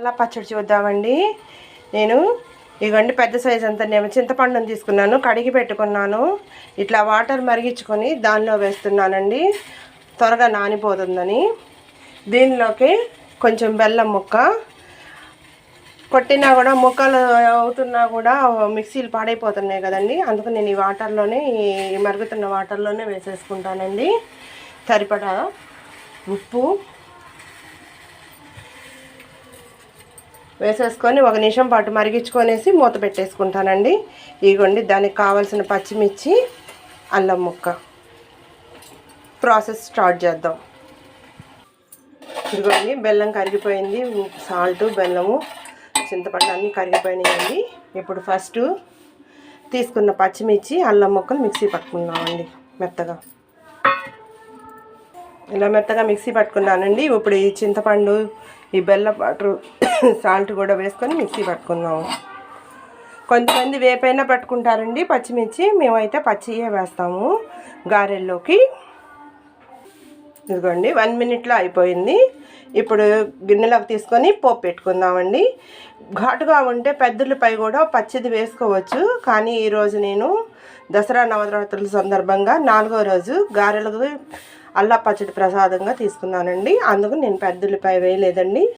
అల్లా పచ్చడి చూద్దామండి. నేను ఇగండి పెద్ద సైజ్ అంతా నేను చింతపండును తీసుకున్నాను కడిగి పెట్టుకున్నాను. ఇట్లా వాటర్ మరిగించుకొని దానిలో వేస్తున్నానండి. త్వరగా నానిపోతుందని. దీనిలోకి కొంచెం బెల్లం ముక్క. కొట్టినా కూడా ముక్కలు అవుతున్నా కూడా మిక్సీలు పాడైపోతున్నాయి కదండి. అందుకు నేను ఈ వాటర్లోనే ఈ మరుగుతున్న వాటర్లోనే వేసేసుకుంటానండి. సరిపడా ఉప్పు. వేసేసుకొని ఒక నిమిషం పాటు మరిగించుకొనేసి మూత పెట్టేసుకుంటానండి. ఇగోండి దానికి కావాల్సిన పచ్చిమిర్చి అల్లం ముక్క. ప్రాసెస్ స్టార్ట్ చేద్దాం. ఇదిగోండి బెల్లం కరిగిపోయింది సాల్ట్ బెల్లము చింతపండు అన్నీ కరిగిపోయినాయండి. ఇప్పుడు ఫస్ట్ తీసుకున్న పచ్చిమిర్చి అల్లం ముక్కలు మిక్సీ పట్టుకున్నామండి మెత్తగా. ఇలా మెత్తగా మిక్సీ పట్టుకున్నానండి. ఇప్పుడు ఈ చింతపండు ఈ బెల్లం వాటర్ సాల్ట్ కూడా వేసుకొని మిక్సీ పట్టుకుందాము. కొంతమంది వేపైనా పట్టుకుంటారండి పచ్చిమిర్చి. మేమైతే పచ్చియే వేస్తాము గారెల్లోకి. ఇదిగోండి వన్ మినిట్లో అయిపోయింది. ఇప్పుడు గిన్నెలోకి తీసుకొని పోపు పెట్టుకుందామండి. ఘాటుగా ఉంటే పెద్దలపై కూడా పచ్చిది వేసుకోవచ్చు. కానీ ఈరోజు నేను దసరా నవరాత్రుల సందర్భంగా నాలుగో రోజు గారెలకు అల్లా పచ్చడి ప్రసాదంగా తీసుకున్నానండి. అందుకు నేను పెద్దలపై వేయలేదండి.